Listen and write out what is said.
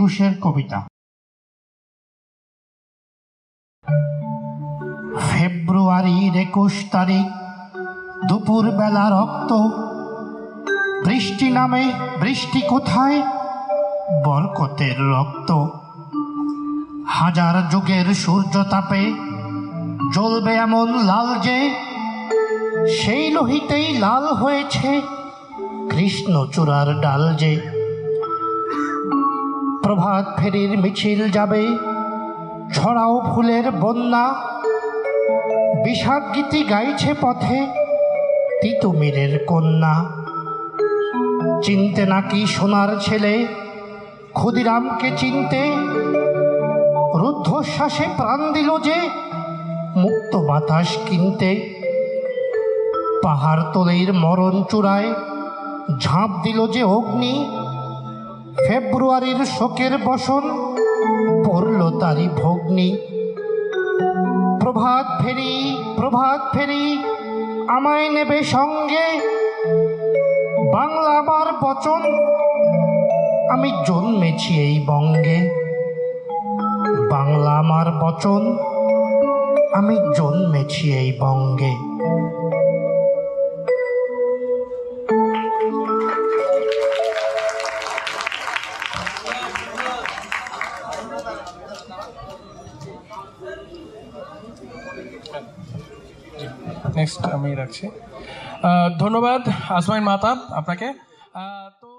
ঘোষের কবিতা। ফেব্রুয়ারির একুশ তারিখ দুপুর বেলা রক্ত। বৃষ্টি নামে, বৃষ্টি কোথায়? বরকতের রক্ত। হাজার যুগের সূর্য তাপে জ্বলবে এমন লাল যে সেই লোহিতেই লাল হয়েছে কৃষ্ণচূড়ার ডাল যে। প্রভাত ফেরির মিছিল যাবে, ছড়াও ফুলের বন্যা বিষাদ গীতি গাইছে পথে তিতুমিরের কন্যা। চিনতে নাকি সোনার ছেলে, ক্ষুদিরামকে চিনতে রুদ্ধশ্বাসে প্রাণ দিল যে মুক্ত বাতাস কিনতে। পাহাড় তলের মরণ চূড়ায় ঝাঁপ দিল যে অগ্নি ফেব্রুয়ারির শোকের বসন পড়ল তারি ভগ্নি। প্রভাত ফেরি প্রভাত ফেরি, আমায় নেবে সঙ্গে। বাংলা আমার বচন, আমি জন্মেছি এই বঙ্গে। বাংলা আমার বচন, আমি জন্মেছি এই বঙ্গে। নেক্সট আমি রাখছি। ধন্যবাদ আসমাইন মাতাব আপনাকে। তো